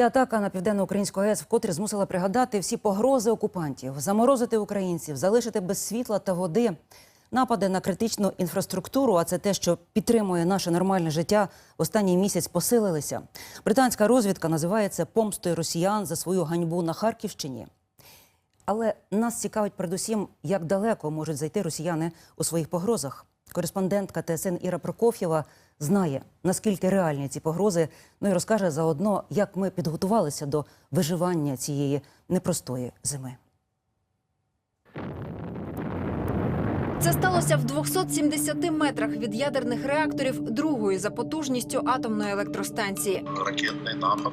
Ця атака на південно-українську АЕС вкотре змусила пригадати всі погрози окупантів, заморозити українців, залишити без світла та води. Напади на критичну інфраструктуру, а це те, що підтримує наше нормальне життя, останній місяць посилилися. Британська розвідка називає це помстою росіян за свою ганьбу на Харківщині. Але нас цікавить передусім, як далеко можуть зайти росіяни у своїх погрозах. Кореспондентка ТСН Іра Прокоф'єва знає, наскільки реальні ці погрози, ну і розкаже заодно, як ми підготувалися до виживання цієї непростої зими. Це сталося в 270 метрах від ядерних реакторів другої за потужністю атомної електростанції. ракетний напад,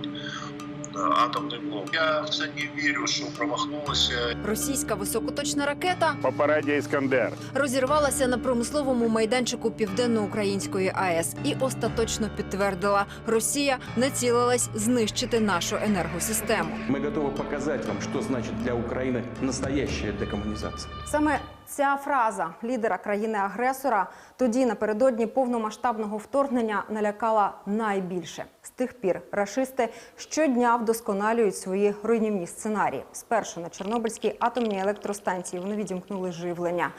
атомний блок. Я в це не вірю, що промахнулися. Російська високоточна ракета Попередня Іскандер. розірвалася на промисловому майданчику південноукраїнської АЕС і остаточно підтвердила, Росія націлилась знищити нашу енергосистему. Мы готовы показать вам, что значит для Украины настоящая декоммунизация. Саме ця фраза лідера країни-агресора тоді напередодні повномасштабного вторгнення налякала найбільше. З тих пір рашисти щодня вдосконалюють свої руйнівні сценарії. Спершу на Чорнобильській атомній електростанції вони відімкнули живлення.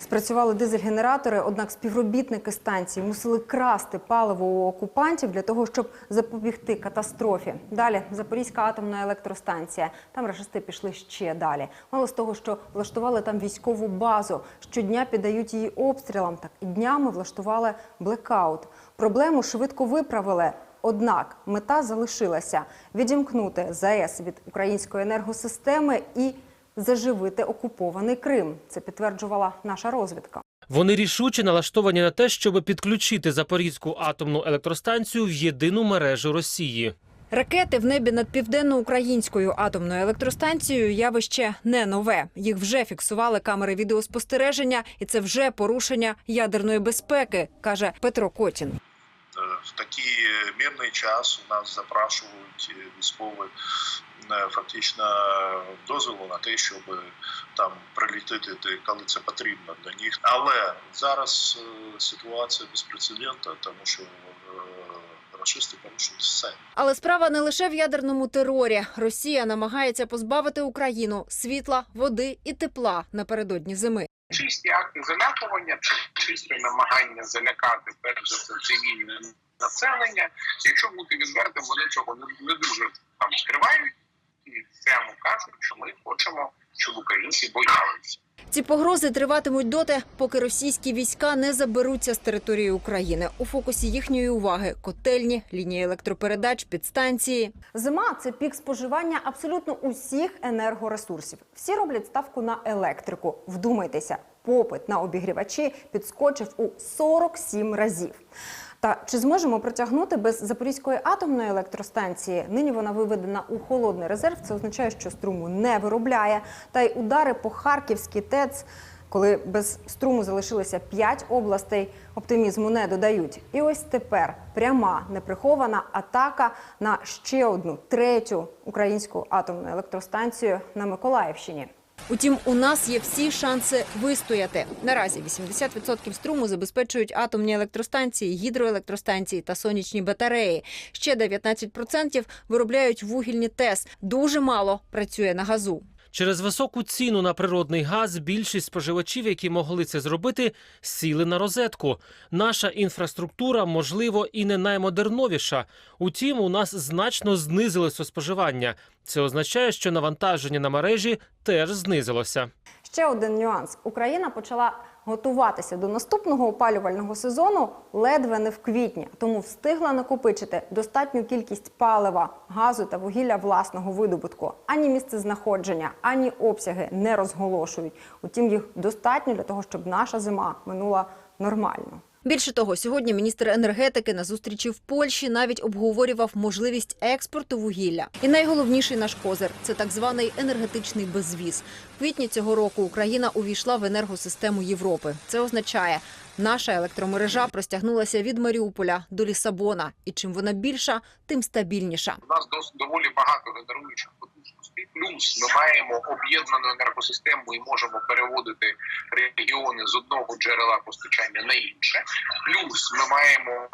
Спрацювали дизель-генератори, однак співробітники станції мусили красти паливо у окупантів для того, щоб запобігти катастрофі. Далі Запорізька атомна електростанція. Там рашисти пішли ще далі. Мало з того, що влаштували там військову базу. Щодня піддають її обстрілам. Так і днями влаштували блекаут. Проблему швидко виправили. Однак мета залишилася відімкнути ЗАЕС від української енергосистеми і заживити окупований Крим. Це підтверджувала наша розвідка. Вони рішуче налаштовані на те, щоб підключити Запорізьку атомну електростанцію в єдину мережу Росії. Ракети в небі над південноукраїнською атомною електростанцією явище не нове. Їх вже фіксували камери відеоспостереження, і це вже порушення ядерної безпеки, каже Петро Котін. Е, В такий мирний час у нас запрашують е, військові фактично дозволу на те, щоб там прилітити, коли це потрібно для них. Але зараз е, ситуація безпрецедентна, тому що е, рашисти порушують все. Але справа не лише в ядерному терорі. Росія намагається позбавити Україну світла, води і тепла напередодні зими. чисті акти залякування, чи чисте намагання залякати перш за все цивільне населення. Якщо бути відвертим, вони цього не, не дуже там скривають прямо кажуть, що ми хочемо, щоб українці боялися. Ці погрози триватимуть доти, поки російські війська не заберуться з території України. У фокусі їхньої уваги котельні, лінії електропередач, підстанції. Зима це пік споживання абсолютно усіх енергоресурсів. Всі роблять ставку на електрику. Вдумайтеся, попит на обігрівачі підскочив у 47 разів. Та чи зможемо протягнути без Запорізької атомної електростанції? Нині вона виведена у холодний резерв. Це означає, що струму не виробляє. Та й удари по Харківській ТЕЦ, коли без струму залишилося 5 областей, оптимізму не додають. І ось тепер пряма неприхована атака на ще одну третю українську атомну електростанцію на Миколаївщині. Утім, у нас є всі шанси вистояти. Наразі 80% струму забезпечують атомні електростанції, гідроелектростанції та сонячні батареї. Ще 19% виробляють вугільні ТЕС. Дуже мало працює на газу. Через високу ціну на природний газ більшість споживачів, які могли це зробити, сіли на розетку. Наша інфраструктура, можливо, і не наймодерновіша. Утім, у нас значно знизилося споживання. Це означає, що навантаження на мережі теж знизилося. Ще один нюанс: Україна почала готуватися до наступного опалювального сезону ледве не в квітні, тому встигла накопичити достатню кількість палива, газу та вугілля власного видобутку. Ані місце знаходження, ані обсяги не розголошують. Утім, їх достатньо для того, щоб наша зима минула нормально. Більше того, сьогодні міністр енергетики на зустрічі в Польщі навіть обговорював можливість експорту вугілля. І найголовніший наш козир це так званий енергетичний безвіз. В квітні цього року Україна увійшла в енергосистему Європи. Це означає, наша електромережа простягнулася від Маріуполя до Лісабона. І чим вона більша, тим стабільніша. У нас доволі багато генеруючих. Плюс ми маємо об'єднану енергосистему і можемо переводити регіони з одного джерела постачання на інше. Плюс ми маємо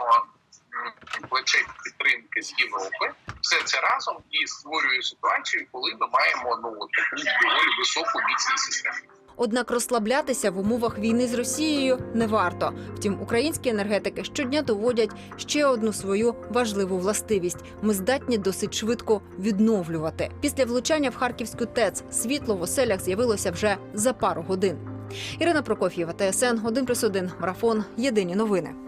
плече підтримки з Європи. Все це разом і створює ситуацію, коли ми маємо ну таку доволі високу міцність системи. Однак розслаблятися в умовах війни з Росією не варто. Втім, українські енергетики щодня доводять ще одну свою важливу властивість: ми здатні досить швидко відновлювати. Після влучання в Харківську ТЕЦ світло в оселях з'явилося вже за пару годин. Ірина Прокоф'єва, ТСН 1+,1, Марафон. Єдині новини.